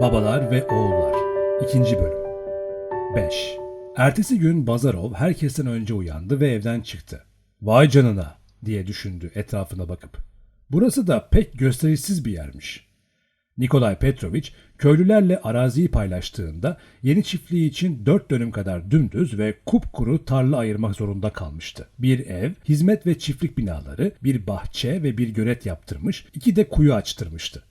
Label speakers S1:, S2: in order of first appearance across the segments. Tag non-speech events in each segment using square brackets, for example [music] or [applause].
S1: Babalar ve Oğullar 2. Bölüm 5 Ertesi gün Bazarov herkesten önce uyandı ve evden çıktı. Vay canına diye düşündü etrafına bakıp. Burası da pek gösterişsiz bir yermiş. Nikolay Petrovich köylülerle araziyi paylaştığında yeni çiftliği için dört dönüm kadar dümdüz ve kupkuru tarla ayırmak zorunda kalmıştı. Bir ev, hizmet ve çiftlik binaları, bir bahçe ve bir gölet yaptırmış, iki de kuyu açtırmıştı.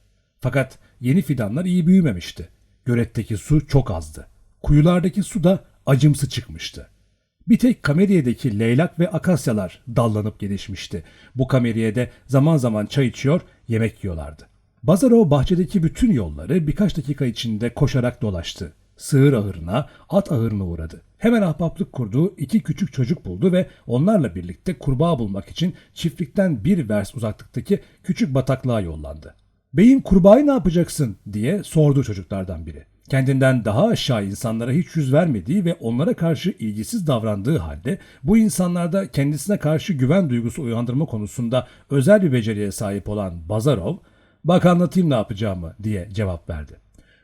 S1: Fakat yeni fidanlar iyi büyümemişti. Göletteki su çok azdı. Kuyulardaki su da acımsı çıkmıştı. Bir tek kameriyedeki leylak ve akasyalar dallanıp gelişmişti. Bu kameriyede zaman zaman çay içiyor, yemek yiyorlardı. Bazarov bahçedeki bütün yolları birkaç dakika içinde koşarak dolaştı. Sığır ahırına, at ahırına uğradı. Hemen ahbaplık kurduğu iki küçük çocuk buldu ve onlarla birlikte kurbağa bulmak için çiftlikten bir vers uzaklıktaki küçük bataklığa yollandı. Beyim kurbağayı ne yapacaksın diye sordu çocuklardan biri. Kendinden daha aşağı insanlara hiç yüz vermediği ve onlara karşı ilgisiz davrandığı halde bu insanlarda kendisine karşı güven duygusu uyandırma konusunda özel bir beceriye sahip olan Bazarov, bak anlatayım ne yapacağımı diye cevap verdi.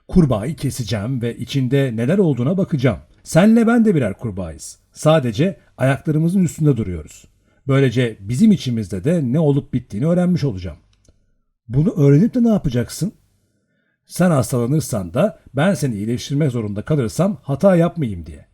S1: Kurbağayı keseceğim ve içinde neler olduğuna bakacağım. Senle ben de birer kurbağayız. Sadece ayaklarımızın üstünde duruyoruz. Böylece bizim içimizde de ne olup bittiğini öğrenmiş olacağım. Bunu öğrenip de ne yapacaksın? Sen hastalanırsan da ben seni iyileştirmek zorunda kalırsam hata yapmayayım diye.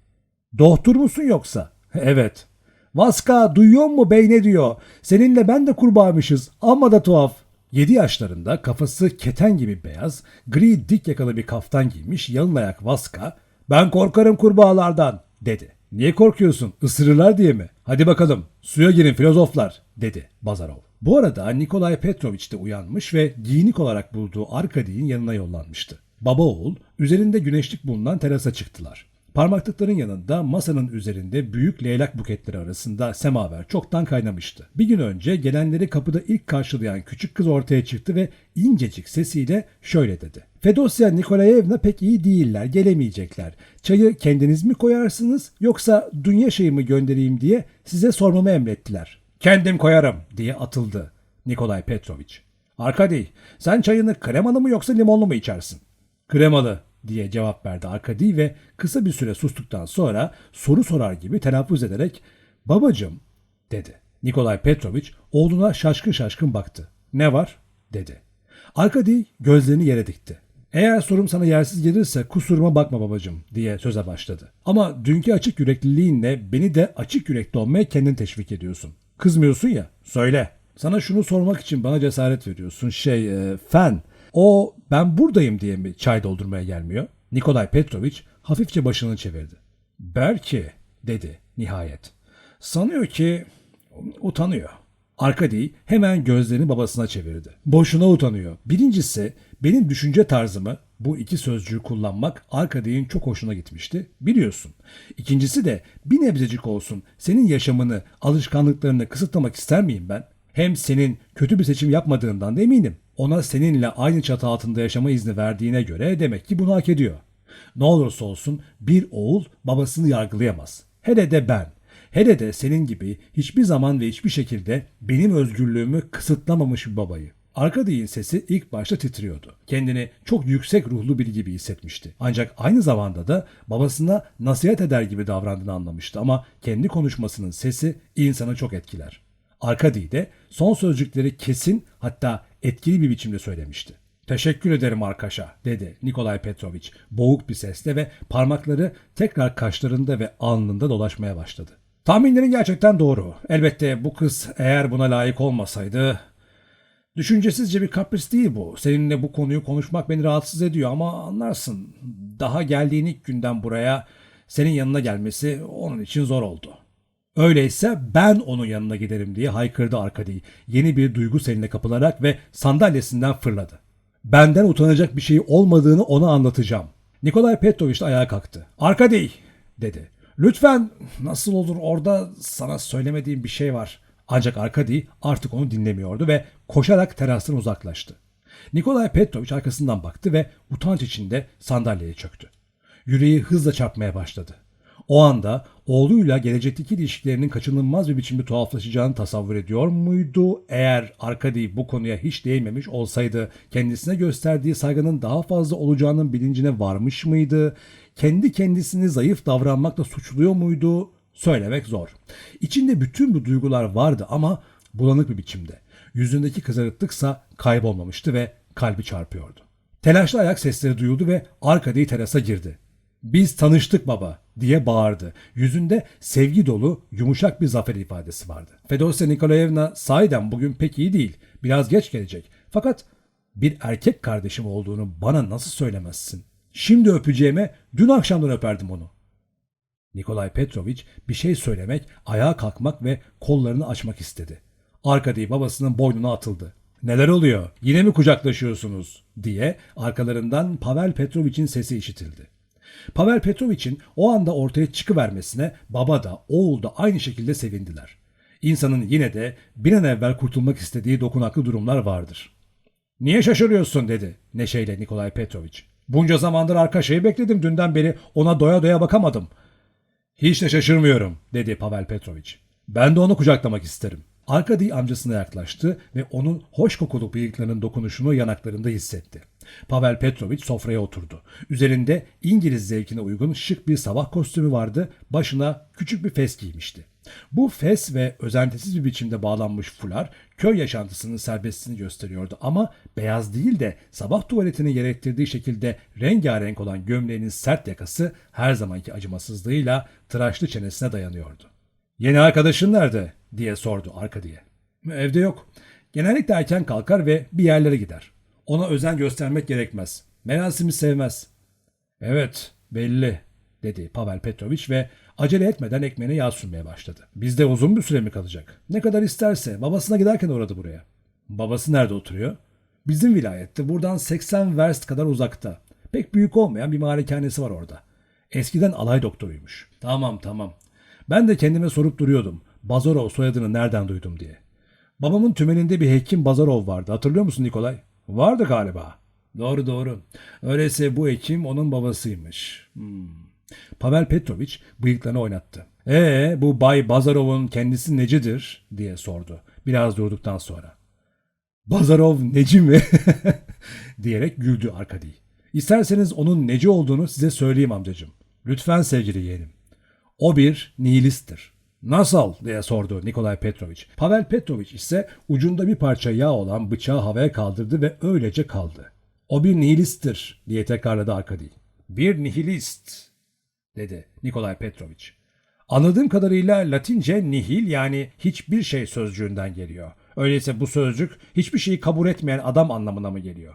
S1: Doktor musun yoksa? [laughs] Evet. Vaska duyuyor mu bey ne diyor? Seninle ben de kurbağamışız ama da tuhaf. 7 yaşlarında kafası keten gibi beyaz, gri dik yakalı bir kaftan giymiş yalın ayak Vaska, ben korkarım kurbağalardan dedi. Niye korkuyorsun? Isırırlar diye mi? Hadi bakalım suya girin filozoflar dedi Bazarov. Bu arada Nikolay Petrovich de uyanmış ve giyinik olarak bulduğu Arkadi'nin yanına yollanmıştı. Baba oğul üzerinde güneşlik bulunan terasa çıktılar. Parmaklıkların yanında masanın üzerinde büyük leylak buketleri arasında semaver çoktan kaynamıştı. Bir gün önce gelenleri kapıda ilk karşılayan küçük kız ortaya çıktı ve incecik sesiyle şöyle dedi. Fedosya Nikolayevna pek iyi değiller, gelemeyecekler. Çayı kendiniz mi koyarsınız yoksa dünya şeyi mi göndereyim diye size sormamı emrettiler. Kendim koyarım diye atıldı Nikolay Petrovich. Arkady sen çayını kremalı mı yoksa limonlu mu içersin? Kremalı diye cevap verdi Arkady ve kısa bir süre sustuktan sonra soru sorar gibi telaffuz ederek babacım dedi. Nikolay Petrovich oğluna şaşkın şaşkın baktı. Ne var? dedi. Arkady gözlerini yere dikti. Eğer sorum sana yersiz gelirse kusuruma bakma babacım diye söze başladı. Ama dünkü açık yürekliliğinle beni de açık yürekli olmaya kendin teşvik ediyorsun. Kızmıyorsun ya söyle. Sana şunu sormak için bana cesaret veriyorsun. Şey, e, fen. O ben buradayım diye mi çay doldurmaya gelmiyor? Nikolay Petrovich hafifçe başını çevirdi. Belki dedi nihayet. Sanıyor ki utanıyor. Arkady hemen gözlerini babasına çevirdi. Boşuna utanıyor. Birincisi benim düşünce tarzımı bu iki sözcüğü kullanmak Arkady'nin çok hoşuna gitmişti. Biliyorsun. İkincisi de bir nebzecik olsun senin yaşamını, alışkanlıklarını kısıtlamak ister miyim ben? Hem senin kötü bir seçim yapmadığından da eminim. Ona seninle aynı çatı altında yaşama izni verdiğine göre demek ki bunu hak ediyor. Ne olursa olsun bir oğul babasını yargılayamaz. Hele de ben. Hele de senin gibi hiçbir zaman ve hiçbir şekilde benim özgürlüğümü kısıtlamamış bir babayı. Arkady'nin sesi ilk başta titriyordu. Kendini çok yüksek ruhlu biri gibi hissetmişti. Ancak aynı zamanda da babasına nasihat eder gibi davrandığını anlamıştı ama kendi konuşmasının sesi insanı çok etkiler. Arkady de son sözcükleri kesin hatta etkili bir biçimde söylemişti. Teşekkür ederim Arkaş'a dedi Nikolay Petrovich boğuk bir sesle ve parmakları tekrar kaşlarında ve alnında dolaşmaya başladı. Tahminlerin gerçekten doğru. Elbette bu kız eğer buna layık olmasaydı... Düşüncesizce bir kapris değil bu. Seninle bu konuyu konuşmak beni rahatsız ediyor ama anlarsın. Daha geldiğin ilk günden buraya senin yanına gelmesi onun için zor oldu. Öyleyse ben onun yanına giderim diye haykırdı Arkady yeni bir duygu seline kapılarak ve sandalyesinden fırladı. Benden utanacak bir şey olmadığını ona anlatacağım. Nikolay Petrovich de ayağa kalktı. Arkady dedi. Lütfen nasıl olur orada sana söylemediğim bir şey var. Ancak Arkady artık onu dinlemiyordu ve koşarak terastan uzaklaştı. Nikolay Petrovich arkasından baktı ve utanç içinde sandalyeye çöktü. Yüreği hızla çarpmaya başladı. O anda oğluyla gelecekteki ilişkilerinin kaçınılmaz bir biçimde tuhaflaşacağını tasavvur ediyor muydu? Eğer Arkady bu konuya hiç değinmemiş olsaydı kendisine gösterdiği saygının daha fazla olacağının bilincine varmış mıydı? Kendi kendisini zayıf davranmakla suçluyor muydu? Söylemek zor. İçinde bütün bu duygular vardı ama bulanık bir biçimde. Yüzündeki kızarıklıksa kaybolmamıştı ve kalbi çarpıyordu. Telaşlı ayak sesleri duyuldu ve Arkady terasa girdi. Biz tanıştık baba diye bağırdı. Yüzünde sevgi dolu yumuşak bir zafer ifadesi vardı. Fedosya Nikolayevna sahiden bugün pek iyi değil. Biraz geç gelecek. Fakat bir erkek kardeşim olduğunu bana nasıl söylemezsin? Şimdi öpeceğime dün akşamdan öperdim onu. Nikolay Petrovich bir şey söylemek, ayağa kalkmak ve kollarını açmak istedi. Arkady babasının boynuna atıldı. Neler oluyor? Yine mi kucaklaşıyorsunuz? diye arkalarından Pavel Petrovich'in sesi işitildi. Pavel Petrovich'in o anda ortaya çıkıvermesine baba da oğul da aynı şekilde sevindiler. İnsanın yine de bir an evvel kurtulmak istediği dokunaklı durumlar vardır. Niye şaşırıyorsun dedi neşeyle Nikolay Petrovich. Bunca zamandır arka şeyi bekledim dünden beri ona doya doya bakamadım. Hiç de şaşırmıyorum dedi Pavel Petrovich. Ben de onu kucaklamak isterim. Arkady amcasına yaklaştı ve onun hoş kokulu bıyıklarının dokunuşunu yanaklarında hissetti. Pavel Petrovich sofraya oturdu. Üzerinde İngiliz zevkine uygun şık bir sabah kostümü vardı, başına küçük bir fes giymişti. Bu fes ve özentisiz bir biçimde bağlanmış fular köy yaşantısının serbestliğini gösteriyordu ama beyaz değil de sabah tuvaletini gerektirdiği şekilde rengarenk olan gömleğinin sert yakası her zamanki acımasızlığıyla tıraşlı çenesine dayanıyordu. Yeni arkadaşın nerede? diye sordu arka diye. Evde yok. Genellikle erken kalkar ve bir yerlere gider. Ona özen göstermek gerekmez. Merasimi sevmez. Evet, belli, dedi Pavel Petrovich ve acele etmeden ekmeğine yağ sürmeye başladı. Bizde uzun bir süre mi kalacak? Ne kadar isterse. Babasına giderken uğradı buraya. Babası nerede oturuyor? Bizim vilayette buradan 80 verst kadar uzakta. Pek büyük olmayan bir malikanesi var orada. Eskiden alay doktoruymuş. Tamam tamam. Ben de kendime sorup duruyordum. Bazarov soyadını nereden duydum diye. Babamın tümeninde bir hekim Bazarov vardı. Hatırlıyor musun Nikolay? Vardı galiba. Doğru doğru. Öyleyse bu hekim onun babasıymış. Hmm. Pavel Petrovich bıyıklarını oynattı. Ee, bu Bay Bazarov'un kendisi necidir diye sordu. Biraz durduktan sonra. Bazarov neci mi? [laughs] diyerek güldü Arkady. İsterseniz onun neci olduğunu size söyleyeyim amcacığım. Lütfen sevgili yeğenim. O bir nihilisttir. Nasıl diye sordu Nikolay Petrovich. Pavel Petrovich ise ucunda bir parça yağ olan bıçağı havaya kaldırdı ve öylece kaldı. O bir nihilisttir diye tekrarladı Arkady. Bir nihilist dedi Nikolay Petrovich. Anladığım kadarıyla Latince nihil yani hiçbir şey sözcüğünden geliyor. Öyleyse bu sözcük hiçbir şeyi kabul etmeyen adam anlamına mı geliyor?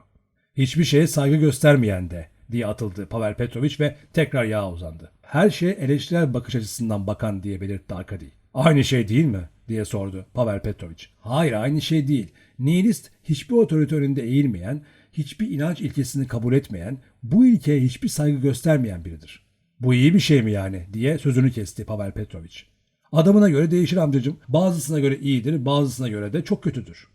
S1: Hiçbir şeye saygı göstermeyen de diye atıldı Pavel Petrovich ve tekrar yağa uzandı. Her şeye eleştirel bakış açısından bakan diye belirtti Arkady. Aynı şey değil mi? diye sordu Pavel Petrovich. Hayır aynı şey değil. Nihilist hiçbir otorite önünde eğilmeyen, hiçbir inanç ilkesini kabul etmeyen, bu ilkeye hiçbir saygı göstermeyen biridir. Bu iyi bir şey mi yani? diye sözünü kesti Pavel Petrovich. Adamına göre değişir amcacım. Bazısına göre iyidir, bazısına göre de çok kötüdür.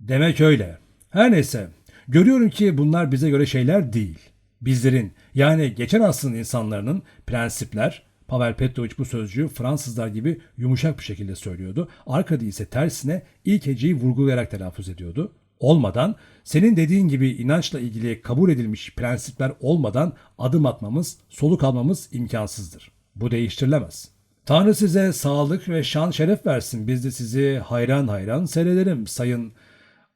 S1: Demek öyle. Her neyse. Görüyorum ki bunlar bize göre şeyler değil. Bizlerin yani geçen asrın insanların prensipler, Pavel Petrovich bu sözcüğü Fransızlar gibi yumuşak bir şekilde söylüyordu. Arkady ise tersine ilk heceyi vurgulayarak telaffuz ediyordu. Olmadan, senin dediğin gibi inançla ilgili kabul edilmiş prensipler olmadan adım atmamız, soluk almamız imkansızdır. Bu değiştirilemez. Tanrı size sağlık ve şan şeref versin. Biz de sizi hayran hayran seyredelim sayın.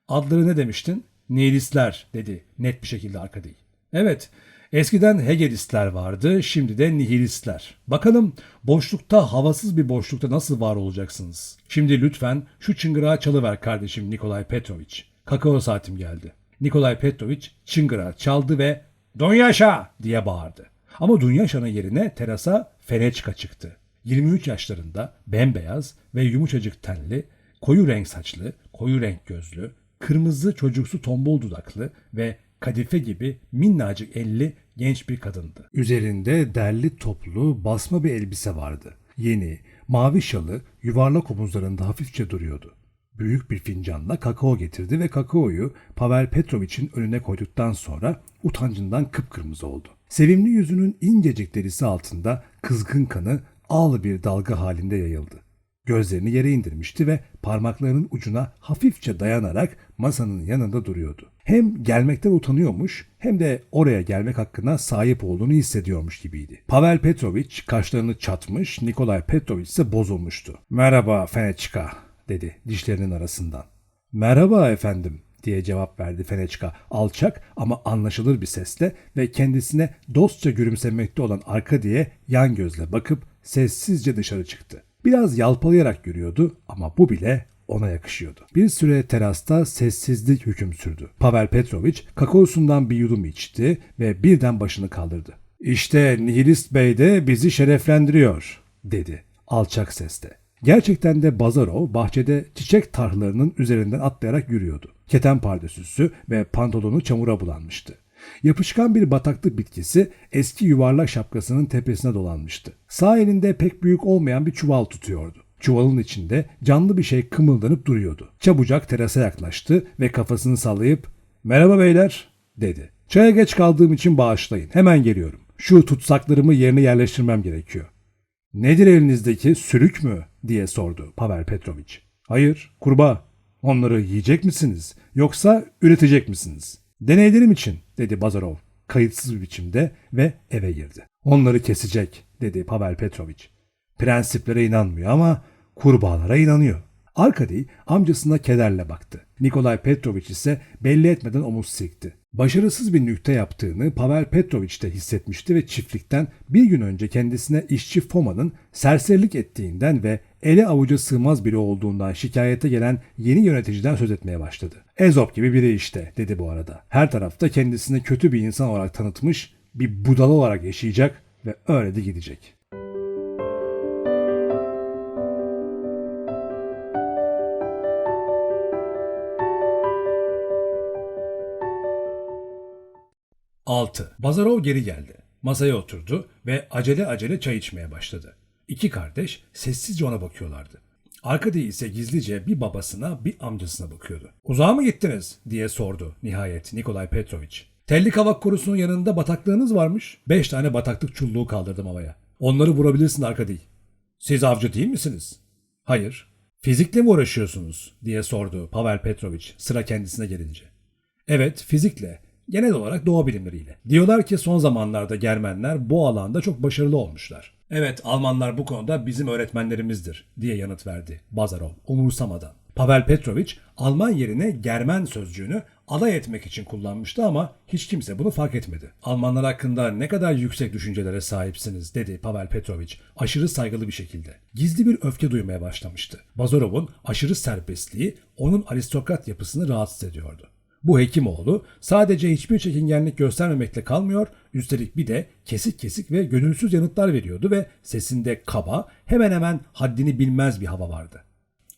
S1: Adları ne demiştin? Nihilistler dedi net bir şekilde Arkady. Evet, eskiden Hegelistler vardı, şimdi de nihilistler. Bakalım boşlukta, havasız bir boşlukta nasıl var olacaksınız? Şimdi lütfen şu çıngırağı çalıver kardeşim Nikolay Petrovich. Kakao saatim geldi. Nikolay Petrovich çıngırağı çaldı ve Dunyaşa diye bağırdı. Ama Dunyaşa'nın yerine terasa Feneçka çıktı. 23 yaşlarında, bembeyaz ve yumuşacık tenli, koyu renk saçlı, koyu renk gözlü, kırmızı çocuksu tombul dudaklı ve kadife gibi minnacık elli genç bir kadındı. Üzerinde derli toplu basma bir elbise vardı. Yeni, mavi şalı yuvarlak omuzlarında hafifçe duruyordu. Büyük bir fincanla kakao getirdi ve kakaoyu Pavel Petrovich'in önüne koyduktan sonra utancından kıpkırmızı oldu. Sevimli yüzünün incecik derisi altında kızgın kanı ağlı bir dalga halinde yayıldı. Gözlerini yere indirmişti ve parmaklarının ucuna hafifçe dayanarak masanın yanında duruyordu. Hem gelmekten utanıyormuş hem de oraya gelmek hakkına sahip olduğunu hissediyormuş gibiydi. Pavel Petrovich kaşlarını çatmış, Nikolay Petrovich ise bozulmuştu. Merhaba Feneçka dedi dişlerinin arasından. Merhaba efendim diye cevap verdi Feneçka alçak ama anlaşılır bir sesle ve kendisine dostça gülümsemekte olan Arkadi'ye yan gözle bakıp sessizce dışarı çıktı. Biraz yalpalayarak yürüyordu ama bu bile ona yakışıyordu. Bir süre terasta sessizlik hüküm sürdü. Pavel Petrovich kakaosundan bir yudum içti ve birden başını kaldırdı. İşte Nihilist Bey de bizi şereflendiriyor dedi alçak sesle. Gerçekten de Bazarov bahçede çiçek tarhlarının üzerinden atlayarak yürüyordu. Keten pardesüsü ve pantolonu çamura bulanmıştı. Yapışkan bir bataklık bitkisi eski yuvarlak şapkasının tepesine dolanmıştı. Sağ elinde pek büyük olmayan bir çuval tutuyordu. Çuvalın içinde canlı bir şey kımıldanıp duruyordu. Çabucak terasa yaklaştı ve kafasını sallayıp ''Merhaba beyler'' dedi. ''Çaya geç kaldığım için bağışlayın. Hemen geliyorum. Şu tutsaklarımı yerine yerleştirmem gerekiyor.'' ''Nedir elinizdeki sürük mü?'' Diye sordu Pavel Petrovich. ''Hayır, kurbağa. Onları yiyecek misiniz yoksa üretecek misiniz?'' ''Deneylerim için'' dedi Bazarov kayıtsız bir biçimde ve eve girdi. ''Onları kesecek'' dedi Pavel Petrovich. Prensiplere inanmıyor ama kurbağalara inanıyor. Arkady amcasına kederle baktı. Nikolay Petrovich ise belli etmeden omuz silkti. Başarısız bir nükte yaptığını Pavel Petrovich de hissetmişti ve çiftlikten bir gün önce kendisine işçi Foma'nın serserilik ettiğinden ve ele avuca sığmaz biri olduğundan şikayete gelen yeni yöneticiden söz etmeye başladı. Ezop gibi biri işte dedi bu arada. Her tarafta kendisini kötü bir insan olarak tanıtmış, bir budala olarak yaşayacak ve öyle de gidecek. Altı. Bazarov geri geldi. Masaya oturdu ve acele acele çay içmeye başladı. İki kardeş sessizce ona bakıyorlardı. Arkada ise gizlice bir babasına bir amcasına bakıyordu. Uzağa mı gittiniz diye sordu nihayet Nikolay Petrovich. Tellik Havak Korusu'nun yanında bataklığınız varmış. Beş tane bataklık çulluğu kaldırdım havaya. Onları vurabilirsin Arkady. Siz avcı değil misiniz? Hayır. Fizikle mi uğraşıyorsunuz diye sordu Pavel Petrovich sıra kendisine gelince. Evet fizikle genel olarak doğa bilimleriyle. Diyorlar ki son zamanlarda Germenler bu alanda çok başarılı olmuşlar. Evet Almanlar bu konuda bizim öğretmenlerimizdir diye yanıt verdi Bazarov umursamadan. Pavel Petrovich Alman yerine Germen sözcüğünü alay etmek için kullanmıştı ama hiç kimse bunu fark etmedi. Almanlar hakkında ne kadar yüksek düşüncelere sahipsiniz dedi Pavel Petrovich aşırı saygılı bir şekilde. Gizli bir öfke duymaya başlamıştı. Bazarov'un aşırı serbestliği onun aristokrat yapısını rahatsız ediyordu. Bu Hekimoğlu sadece hiçbir çekingenlik göstermemekle kalmıyor, üstelik bir de kesik kesik ve gönülsüz yanıtlar veriyordu ve sesinde kaba, hemen hemen haddini bilmez bir hava vardı.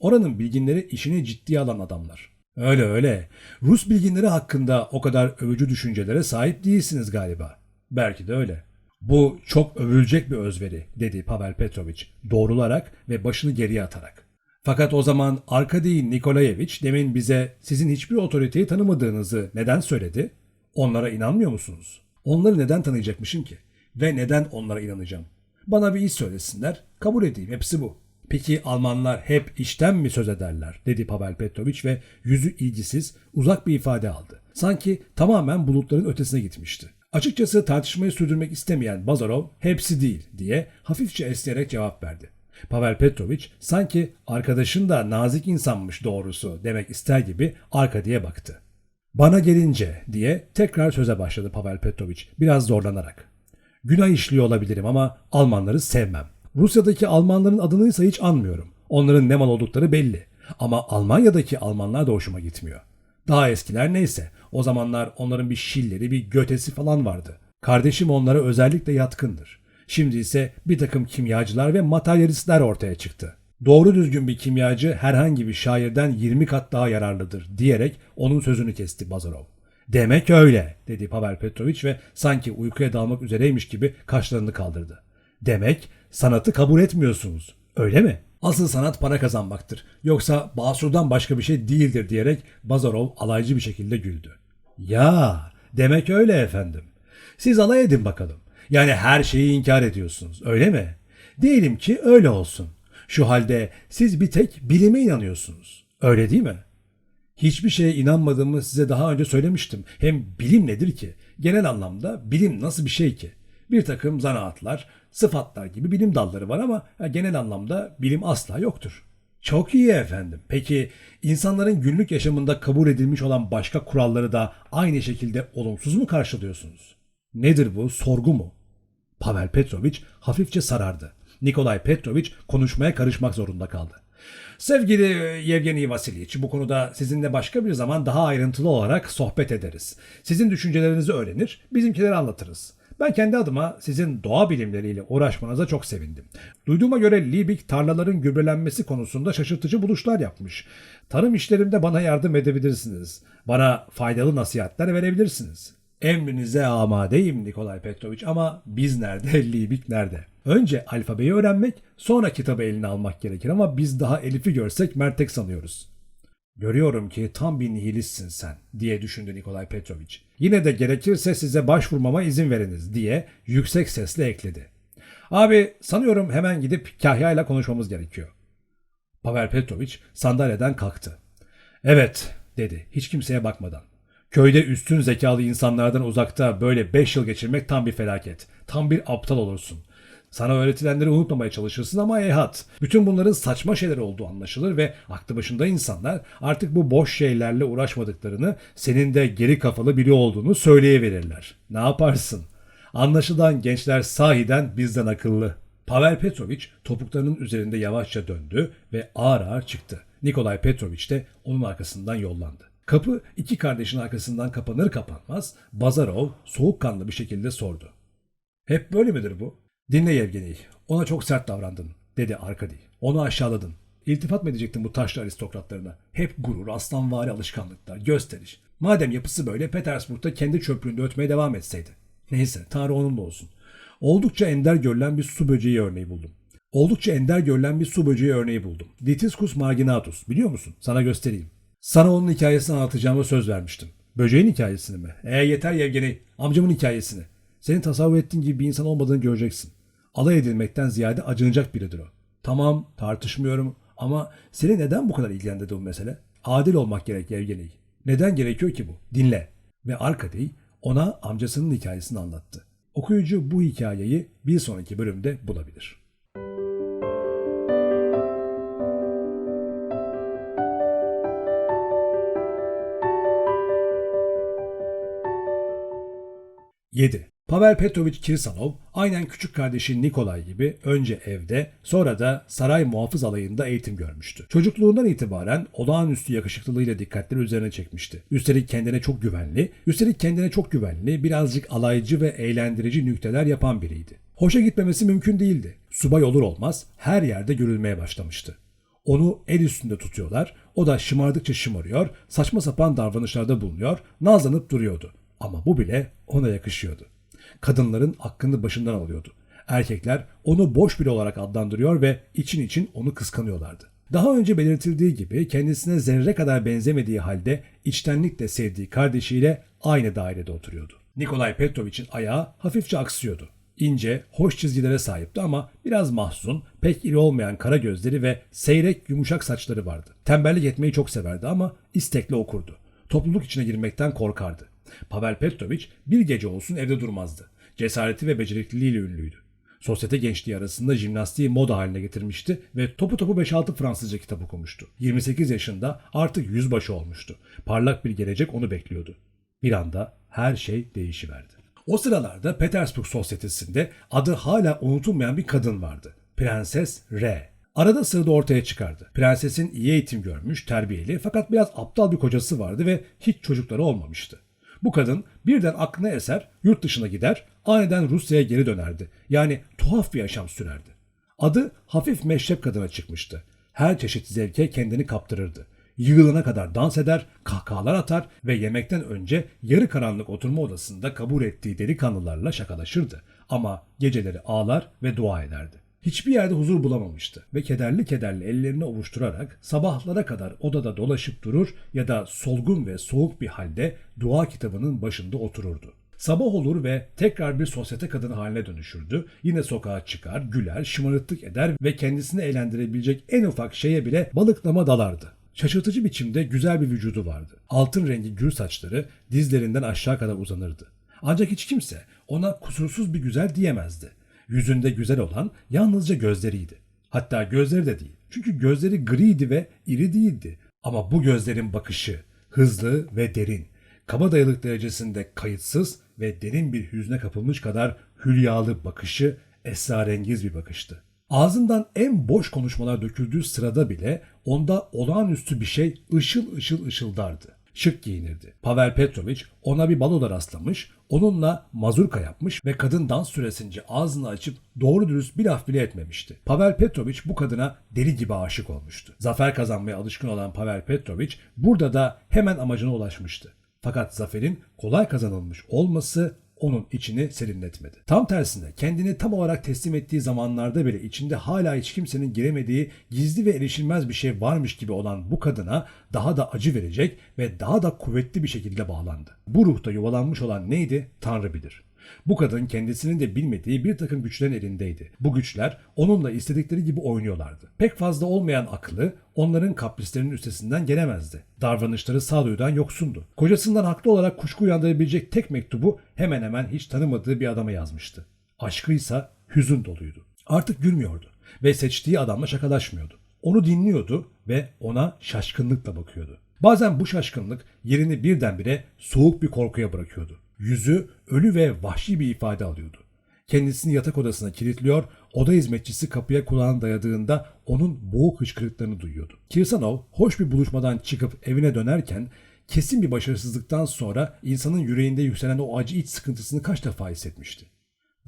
S1: Oranın bilginleri işini ciddiye alan adamlar. Öyle öyle. Rus bilginleri hakkında o kadar övücü düşüncelere sahip değilsiniz galiba. Belki de öyle. Bu çok övülecek bir özveri dedi Pavel Petrovich doğrularak ve başını geriye atarak. Fakat o zaman Arkady Nikolayevich demin bize sizin hiçbir otoriteyi tanımadığınızı neden söyledi? Onlara inanmıyor musunuz? Onları neden tanıyacakmışım ki? Ve neden onlara inanacağım? Bana bir iş söylesinler, kabul edeyim, hepsi bu. Peki Almanlar hep işten mi söz ederler? dedi Pavel Petrovich ve yüzü ilgisiz, uzak bir ifade aldı. Sanki tamamen bulutların ötesine gitmişti. Açıkçası tartışmayı sürdürmek istemeyen Bazarov hepsi değil diye hafifçe esneyerek cevap verdi. Pavel Petrovich sanki arkadaşın da nazik insanmış doğrusu demek ister gibi Arkady'ye baktı. Bana gelince diye tekrar söze başladı Pavel Petrovich biraz zorlanarak. Günah işliyor olabilirim ama Almanları sevmem. Rusya'daki Almanların adını ise hiç anmıyorum. Onların ne mal oldukları belli. Ama Almanya'daki Almanlar da hoşuma gitmiyor. Daha eskiler neyse. O zamanlar onların bir şilleri, bir götesi falan vardı. Kardeşim onlara özellikle yatkındır. Şimdi ise bir takım kimyacılar ve materyalistler ortaya çıktı. Doğru düzgün bir kimyacı herhangi bir şairden 20 kat daha yararlıdır diyerek onun sözünü kesti Bazarov. Demek öyle dedi Pavel Petrovich ve sanki uykuya dalmak üzereymiş gibi kaşlarını kaldırdı. Demek sanatı kabul etmiyorsunuz öyle mi? Asıl sanat para kazanmaktır. Yoksa basurdan başka bir şey değildir diyerek Bazarov alaycı bir şekilde güldü. Ya demek öyle efendim. Siz alay edin bakalım. Yani her şeyi inkar ediyorsunuz öyle mi? Diyelim ki öyle olsun. Şu halde siz bir tek bilime inanıyorsunuz. Öyle değil mi? Hiçbir şeye inanmadığımı size daha önce söylemiştim. Hem bilim nedir ki? Genel anlamda bilim nasıl bir şey ki? Bir takım zanaatlar, sıfatlar gibi bilim dalları var ama ya, genel anlamda bilim asla yoktur. Çok iyi efendim. Peki insanların günlük yaşamında kabul edilmiş olan başka kuralları da aynı şekilde olumsuz mu karşılıyorsunuz? Nedir bu? Sorgu mu? Pavel Petrovich hafifçe sarardı. Nikolay Petrovich konuşmaya karışmak zorunda kaldı. Sevgili Yevgeni Vasiliç, bu konuda sizinle başka bir zaman daha ayrıntılı olarak sohbet ederiz. Sizin düşüncelerinizi öğrenir, bizimkileri anlatırız. Ben kendi adıma sizin doğa bilimleriyle uğraşmanıza çok sevindim. Duyduğuma göre Liebig tarlaların gübrelenmesi konusunda şaşırtıcı buluşlar yapmış. Tarım işlerimde bana yardım edebilirsiniz. Bana faydalı nasihatler verebilirsiniz. Emrinize amadeyim Nikolay Petrovich ama biz nerede, [laughs] Liebig nerede? Önce alfabeyi öğrenmek, sonra kitabı eline almak gerekir ama biz daha Elif'i görsek mertek sanıyoruz. Görüyorum ki tam bir nihilistsin sen diye düşündü Nikolay Petrovich. Yine de gerekirse size başvurmama izin veriniz diye yüksek sesle ekledi. Abi sanıyorum hemen gidip Kahya ile konuşmamız gerekiyor. Pavel Petrovich sandalyeden kalktı. Evet dedi hiç kimseye bakmadan. Köyde üstün zekalı insanlardan uzakta böyle 5 yıl geçirmek tam bir felaket. Tam bir aptal olursun. Sana öğretilenleri unutmamaya çalışırsın ama eyhat. Bütün bunların saçma şeyler olduğu anlaşılır ve aklı başında insanlar artık bu boş şeylerle uğraşmadıklarını, senin de geri kafalı biri olduğunu söyleyiverirler. Ne yaparsın? Anlaşılan gençler sahiden bizden akıllı. Pavel Petrovich topuklarının üzerinde yavaşça döndü ve ağır ağır çıktı. Nikolay Petrovich de onun arkasından yollandı. Kapı iki kardeşin arkasından kapanır kapanmaz Bazarov soğukkanlı bir şekilde sordu. Hep böyle midir bu? Dinle Yevgeni, ona çok sert davrandın, dedi Arkadi. Onu aşağıladın. İltifat mı edecektin bu taşlı aristokratlarına? Hep gurur, aslanvari alışkanlıklar, gösteriş. Madem yapısı böyle Petersburg'da kendi çöplüğünde ötmeye devam etseydi. Neyse, Tanrı onunla olsun. Oldukça ender görülen bir su böceği örneği buldum. Oldukça ender görülen bir su böceği örneği buldum. Ditiscus marginatus, biliyor musun? Sana göstereyim. Sana onun hikayesini anlatacağıma söz vermiştim. Böceğin hikayesini mi? E yeter Yevgeni, amcamın hikayesini. Senin tasavvur ettiğin gibi bir insan olmadığını göreceksin. Alay edilmekten ziyade acınacak biridir o. Tamam tartışmıyorum ama seni neden bu kadar ilgilendirdi bu mesele? Adil olmak gerek Yevgeni. Neden gerekiyor ki bu? Dinle. Ve Arkadey ona amcasının hikayesini anlattı. Okuyucu bu hikayeyi bir sonraki bölümde bulabilir. Yedi. Pavel Petrovich Kirsanov aynen küçük kardeşi Nikolay gibi önce evde sonra da saray muhafız alayında eğitim görmüştü. Çocukluğundan itibaren olağanüstü yakışıklılığıyla dikkatleri üzerine çekmişti. Üstelik kendine çok güvenli, üstelik kendine çok güvenli, birazcık alaycı ve eğlendirici nükteler yapan biriydi. Hoşa gitmemesi mümkün değildi. Subay olur olmaz her yerde görülmeye başlamıştı. Onu el üstünde tutuyorlar, o da şımardıkça şımarıyor, saçma sapan davranışlarda bulunuyor, nazlanıp duruyordu. Ama bu bile ona yakışıyordu kadınların aklını başından alıyordu. Erkekler onu boş biri olarak adlandırıyor ve için için onu kıskanıyorlardı. Daha önce belirtildiği gibi kendisine zerre kadar benzemediği halde içtenlikle sevdiği kardeşiyle aynı dairede oturuyordu. Nikolay Petrovich'in ayağı hafifçe aksıyordu. İnce, hoş çizgilere sahipti ama biraz mahzun, pek iri olmayan kara gözleri ve seyrek yumuşak saçları vardı. Tembellik etmeyi çok severdi ama istekle okurdu. Topluluk içine girmekten korkardı. Pavel Petrovich bir gece olsun evde durmazdı. Cesareti ve becerikliliğiyle ünlüydü. Sosyete gençliği arasında jimnastiği moda haline getirmişti ve topu topu 5-6 Fransızca kitap okumuştu. 28 yaşında artık yüzbaşı olmuştu. Parlak bir gelecek onu bekliyordu. Bir anda her şey değişiverdi. O sıralarda Petersburg sosyetesinde adı hala unutulmayan bir kadın vardı. Prenses R. Arada sırada ortaya çıkardı. Prensesin iyi eğitim görmüş, terbiyeli fakat biraz aptal bir kocası vardı ve hiç çocukları olmamıştı. Bu kadın birden aklına eser, yurt dışına gider, aniden Rusya'ya geri dönerdi. Yani tuhaf bir yaşam sürerdi. Adı hafif meşrep kadına çıkmıştı. Her çeşit zevke kendini kaptırırdı. Yığılana kadar dans eder, kahkahalar atar ve yemekten önce yarı karanlık oturma odasında kabul ettiği delikanlılarla şakalaşırdı. Ama geceleri ağlar ve dua ederdi. Hiçbir yerde huzur bulamamıştı ve kederli kederli ellerini ovuşturarak sabahlara kadar odada dolaşıp durur ya da solgun ve soğuk bir halde dua kitabının başında otururdu. Sabah olur ve tekrar bir sosyete kadını haline dönüşürdü. Yine sokağa çıkar, güler, şımarıklık eder ve kendisini eğlendirebilecek en ufak şeye bile balıklama dalardı. Şaşırtıcı biçimde güzel bir vücudu vardı. Altın rengi gür saçları dizlerinden aşağı kadar uzanırdı. Ancak hiç kimse ona kusursuz bir güzel diyemezdi. Yüzünde güzel olan yalnızca gözleriydi. Hatta gözleri de değil. Çünkü gözleri griydi ve iri değildi. Ama bu gözlerin bakışı hızlı ve derin. Kabadayılık derecesinde kayıtsız ve derin bir hüzne kapılmış kadar hülyalı bakışı esrarengiz bir bakıştı. Ağzından en boş konuşmalar döküldüğü sırada bile onda olağanüstü bir şey ışıl ışıl ışıldardı. Şık giyinirdi. Pavel Petrovic ona bir baloda rastlamış, onunla mazurka yapmış ve kadın dans süresince ağzını açıp doğru dürüst bir laf bile etmemişti. Pavel Petrovic bu kadına deli gibi aşık olmuştu. Zafer kazanmaya alışkın olan Pavel Petrovic burada da hemen amacına ulaşmıştı. Fakat zaferin kolay kazanılmış olması onun içini serinletmedi. Tam tersine kendini tam olarak teslim ettiği zamanlarda bile içinde hala hiç kimsenin giremediği gizli ve erişilmez bir şey varmış gibi olan bu kadına daha da acı verecek ve daha da kuvvetli bir şekilde bağlandı. Bu ruhta yuvalanmış olan neydi? Tanrı bilir. Bu kadın kendisinin de bilmediği bir takım güçlerin elindeydi. Bu güçler onunla istedikleri gibi oynuyorlardı. Pek fazla olmayan aklı onların kaprislerinin üstesinden gelemezdi. Davranışları sağduyudan yoksundu. Kocasından haklı olarak kuşku uyandırabilecek tek mektubu hemen hemen hiç tanımadığı bir adama yazmıştı. Aşkıysa hüzün doluydu. Artık gülmüyordu ve seçtiği adamla şakalaşmıyordu. Onu dinliyordu ve ona şaşkınlıkla bakıyordu. Bazen bu şaşkınlık yerini birdenbire soğuk bir korkuya bırakıyordu. Yüzü ölü ve vahşi bir ifade alıyordu. Kendisini yatak odasına kilitliyor, oda hizmetçisi kapıya kulağını dayadığında onun boğuk hıçkırıklarını duyuyordu. Kirsanov hoş bir buluşmadan çıkıp evine dönerken kesin bir başarısızlıktan sonra insanın yüreğinde yükselen o acı iç sıkıntısını kaç defa hissetmişti.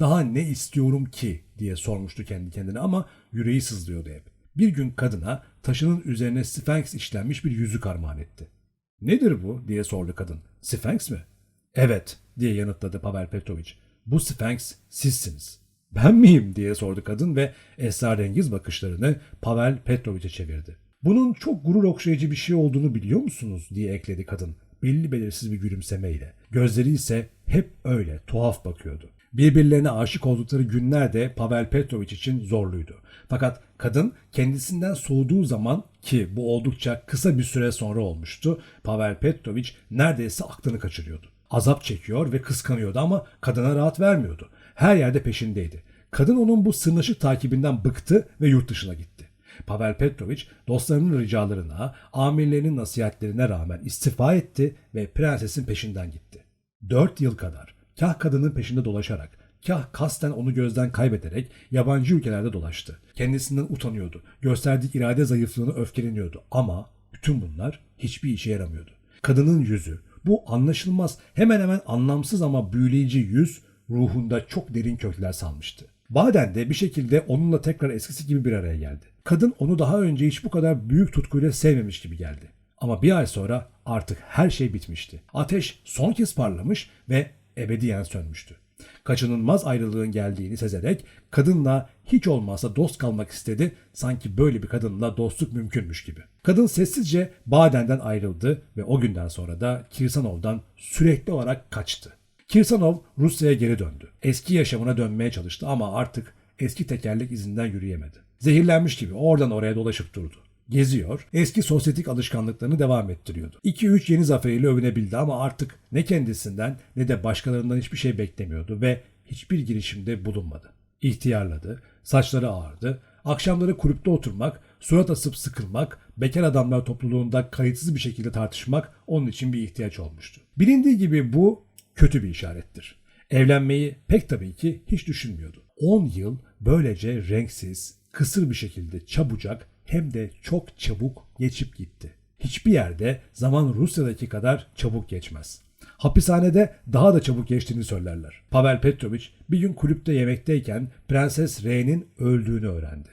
S1: Daha ne istiyorum ki diye sormuştu kendi kendine ama yüreği sızlıyordu hep. Bir gün kadına taşının üzerine Sphinx işlenmiş bir yüzük armağan etti. Nedir bu diye sordu kadın. Sphinx mi? Evet diye yanıtladı Pavel Petrovic. Bu Sphinx sizsiniz. Ben miyim diye sordu kadın ve esrarengiz bakışlarını Pavel Petrovic'e çevirdi. Bunun çok gurur okşayıcı bir şey olduğunu biliyor musunuz diye ekledi kadın belli belirsiz bir gülümsemeyle. Gözleri ise hep öyle tuhaf bakıyordu. Birbirlerine aşık oldukları günler de Pavel Petrovic için zorluydu. Fakat kadın kendisinden soğuduğu zaman ki bu oldukça kısa bir süre sonra olmuştu, Pavel Petrovic neredeyse aklını kaçırıyordu. Azap çekiyor ve kıskanıyordu ama kadına rahat vermiyordu. Her yerde peşindeydi. Kadın onun bu sırnaşık takibinden bıktı ve yurt dışına gitti. Pavel Petrovic dostlarının ricalarına, amirlerinin nasihatlerine rağmen istifa etti ve prensesin peşinden gitti. Dört yıl kadar kah kadının peşinde dolaşarak, kah kasten onu gözden kaybederek yabancı ülkelerde dolaştı. Kendisinden utanıyordu, gösterdiği irade zayıflığını öfkeleniyordu ama bütün bunlar hiçbir işe yaramıyordu. Kadının yüzü, bu anlaşılmaz, hemen hemen anlamsız ama büyüleyici yüz ruhunda çok derin kökler salmıştı. Baden de bir şekilde onunla tekrar eskisi gibi bir araya geldi. Kadın onu daha önce hiç bu kadar büyük tutkuyla sevmemiş gibi geldi. Ama bir ay sonra artık her şey bitmişti. Ateş son kez parlamış ve ebediyen sönmüştü. Kaçınılmaz ayrılığın geldiğini sezerek kadınla hiç olmazsa dost kalmak istedi. Sanki böyle bir kadınla dostluk mümkünmüş gibi. Kadın sessizce Baden'den ayrıldı ve o günden sonra da Kirsanov'dan sürekli olarak kaçtı. Kirsanov Rusya'ya geri döndü. Eski yaşamına dönmeye çalıştı ama artık eski tekerlek izinden yürüyemedi. Zehirlenmiş gibi oradan oraya dolaşıp durdu. Geziyor, eski sosyetik alışkanlıklarını devam ettiriyordu. 2-3 yeni zaferiyle övünebildi ama artık ne kendisinden ne de başkalarından hiçbir şey beklemiyordu ve hiçbir girişimde bulunmadı. İhtiyarladı, saçları ağardı, akşamları kulüpte oturmak, surat asıp sıkılmak, bekar adamlar topluluğunda kayıtsız bir şekilde tartışmak onun için bir ihtiyaç olmuştu. Bilindiği gibi bu kötü bir işarettir. Evlenmeyi pek tabii ki hiç düşünmüyordu. 10 yıl böylece renksiz, kısır bir şekilde çabucak hem de çok çabuk geçip gitti. Hiçbir yerde zaman Rusya'daki kadar çabuk geçmez. Hapishanede daha da çabuk geçtiğini söylerler. Pavel Petrovic bir gün kulüpte yemekteyken Prenses R'nin öldüğünü öğrendi.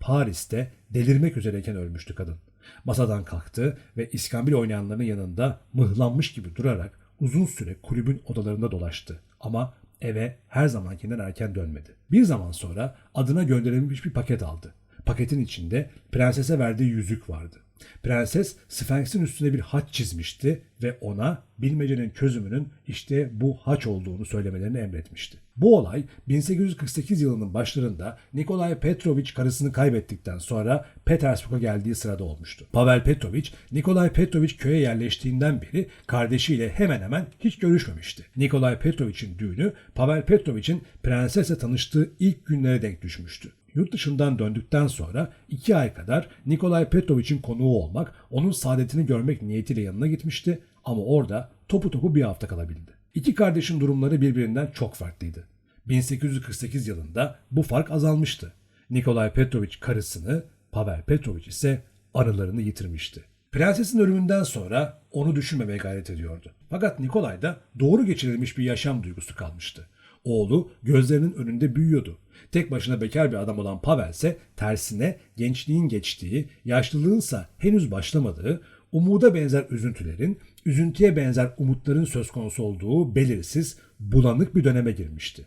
S1: Paris'te delirmek üzereyken ölmüştü kadın. Masadan kalktı ve iskambil oynayanların yanında mıhlanmış gibi durarak uzun süre kulübün odalarında dolaştı. Ama eve her zamankinden erken dönmedi. Bir zaman sonra adına gönderilmiş bir paket aldı. Paketin içinde prensese verdiği yüzük vardı. Prenses Sphinx'in üstüne bir haç çizmişti ve ona bilmecenin çözümünün işte bu haç olduğunu söylemelerini emretmişti. Bu olay 1848 yılının başlarında Nikolay Petrovich karısını kaybettikten sonra Petersburg'a geldiği sırada olmuştu. Pavel Petrovich, Nikolay Petrovich köye yerleştiğinden beri kardeşiyle hemen hemen hiç görüşmemişti. Nikolay Petrovich'in düğünü Pavel Petrovich'in prensesle tanıştığı ilk günlere denk düşmüştü. Yurt dışından döndükten sonra iki ay kadar Nikolay Petrovich'in konuğu olmak, onun saadetini görmek niyetiyle yanına gitmişti ama orada topu topu bir hafta kalabildi. İki kardeşin durumları birbirinden çok farklıydı. 1848 yılında bu fark azalmıştı. Nikolay Petrovich karısını, Pavel Petrovich ise anılarını yitirmişti. Prensesin ölümünden sonra onu düşünmemeye gayret ediyordu. Fakat Nikolay'da doğru geçirilmiş bir yaşam duygusu kalmıştı. Oğlu gözlerinin önünde büyüyordu. Tek başına bekar bir adam olan Pavel ise tersine gençliğin geçtiği, yaşlılığınsa henüz başlamadığı, umuda benzer üzüntülerin, üzüntüye benzer umutların söz konusu olduğu belirsiz, bulanık bir döneme girmişti.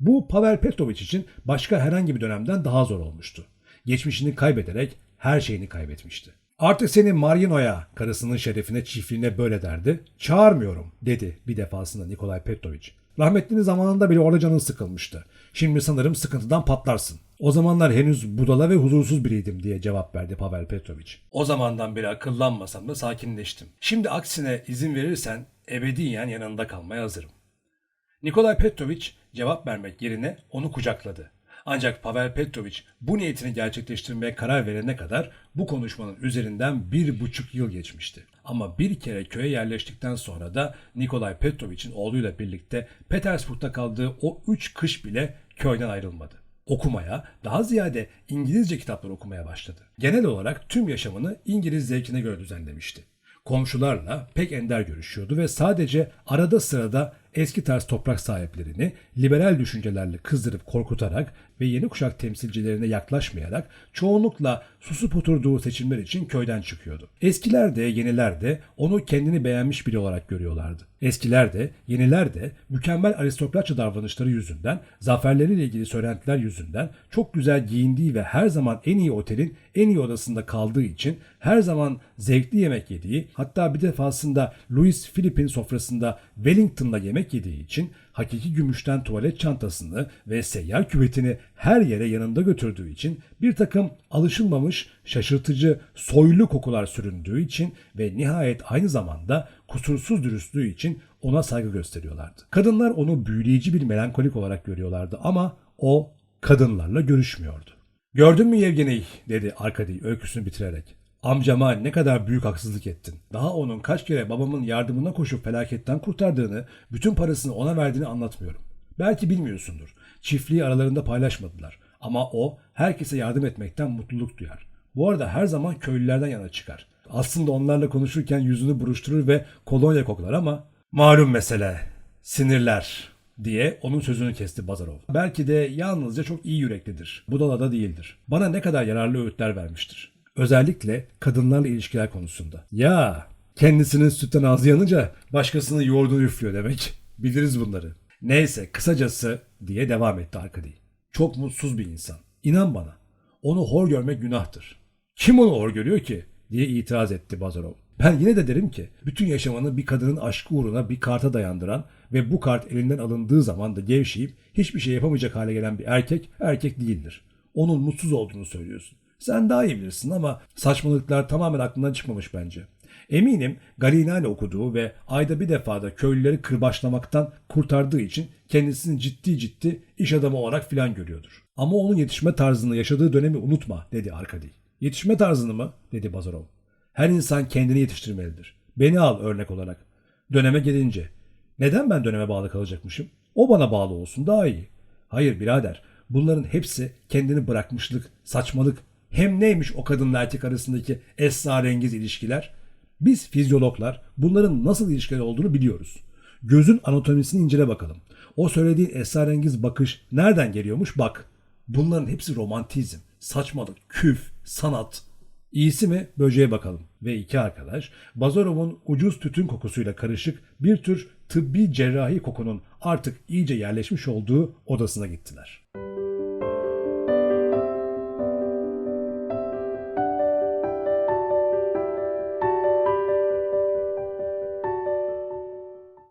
S1: Bu Pavel Petrovich için başka herhangi bir dönemden daha zor olmuştu. Geçmişini kaybederek her şeyini kaybetmişti. Artık seni Marino'ya, karısının şerefine, çiftliğine böyle derdi. Çağırmıyorum, dedi bir defasında Nikolay Petrovich. Rahmetlinin zamanında bile orada canın sıkılmıştı. Şimdi sanırım sıkıntıdan patlarsın. O zamanlar henüz budala ve huzursuz biriydim diye cevap verdi Pavel Petrovich. O zamandan beri akıllanmasam da sakinleştim. Şimdi aksine izin verirsen ebediyen yanında kalmaya hazırım. Nikolay Petrovich cevap vermek yerine onu kucakladı. Ancak Pavel Petrovich bu niyetini gerçekleştirmeye karar verene kadar bu konuşmanın üzerinden bir buçuk yıl geçmişti. Ama bir kere köye yerleştikten sonra da Nikolay Petrovich'in oğluyla birlikte Petersburg'da kaldığı o üç kış bile köyden ayrılmadı. Okumaya, daha ziyade İngilizce kitaplar okumaya başladı. Genel olarak tüm yaşamını İngiliz zevkine göre düzenlemişti. Komşularla pek ender görüşüyordu ve sadece arada sırada eski tarz toprak sahiplerini liberal düşüncelerle kızdırıp korkutarak ve yeni kuşak temsilcilerine yaklaşmayarak çoğunlukla susup oturduğu seçimler için köyden çıkıyordu. Eskiler de yeniler de onu kendini beğenmiş biri olarak görüyorlardı. Eskiler de yeniler de mükemmel aristokratça davranışları yüzünden, zaferleriyle ilgili söylentiler yüzünden çok güzel giyindiği ve her zaman en iyi otelin en iyi odasında kaldığı için her zaman zevkli yemek yediği hatta bir defasında Louis Philippe'in sofrasında Wellington'da yemek yediği için hakiki gümüşten tuvalet çantasını ve seyyar küvetini her yere yanında götürdüğü için bir takım alışılmamış, şaşırtıcı, soylu kokular süründüğü için ve nihayet aynı zamanda kusursuz dürüstlüğü için ona saygı gösteriyorlardı. Kadınlar onu büyüleyici bir melankolik olarak görüyorlardı ama o kadınlarla görüşmüyordu. Gördün mü Yevgeni dedi Arkady öyküsünü bitirerek. Amcama ne kadar büyük haksızlık ettin. Daha onun kaç kere babamın yardımına koşup felaketten kurtardığını, bütün parasını ona verdiğini anlatmıyorum. Belki bilmiyorsundur. Çiftliği aralarında paylaşmadılar. Ama o herkese yardım etmekten mutluluk duyar. Bu arada her zaman köylülerden yana çıkar. Aslında onlarla konuşurken yüzünü buruşturur ve kolonya koklar ama malum mesele. Sinirler diye onun sözünü kesti Bazarov. Belki de yalnızca çok iyi yüreklidir. Budala da değildir. Bana ne kadar yararlı öğütler vermiştir. Özellikle kadınlarla ilişkiler konusunda. Ya kendisinin sütten ağzı yanınca başkasının yoğurdunu üflüyor demek. [laughs] Biliriz bunları. Neyse kısacası diye devam etti Arkady. Çok mutsuz bir insan. İnan bana. Onu hor görmek günahtır. Kim onu hor görüyor ki? diye itiraz etti Bazarov. Ben yine de derim ki bütün yaşamını bir kadının aşkı uğruna bir karta dayandıran ve bu kart elinden alındığı zaman da gevşeyip hiçbir şey yapamayacak hale gelen bir erkek erkek değildir. Onun mutsuz olduğunu söylüyorsun. Sen daha iyi bilirsin ama saçmalıklar tamamen aklından çıkmamış bence. Eminim Galinale okuduğu ve ayda bir defada köylüleri kırbaçlamaktan kurtardığı için kendisini ciddi ciddi iş adamı olarak filan görüyordur. Ama onun yetişme tarzını yaşadığı dönemi unutma dedi Arkady. Yetişme tarzını mı? dedi Bazarov. Her insan kendini yetiştirmelidir. Beni al örnek olarak. Döneme gelince. Neden ben döneme bağlı kalacakmışım? O bana bağlı olsun daha iyi. Hayır birader. Bunların hepsi kendini bırakmışlık, saçmalık. Hem neymiş o kadınla erkek arasındaki esrarengiz ilişkiler? Biz fizyologlar bunların nasıl ilişkiler olduğunu biliyoruz. Gözün anatomisini incele bakalım. O söylediğin esrarengiz bakış nereden geliyormuş bak. Bunların hepsi romantizm, saçmalık, küf, sanat. İyisi mi böceğe bakalım. Ve iki arkadaş Bazarov'un ucuz tütün kokusuyla karışık bir tür tıbbi cerrahi kokunun artık iyice yerleşmiş olduğu odasına gittiler.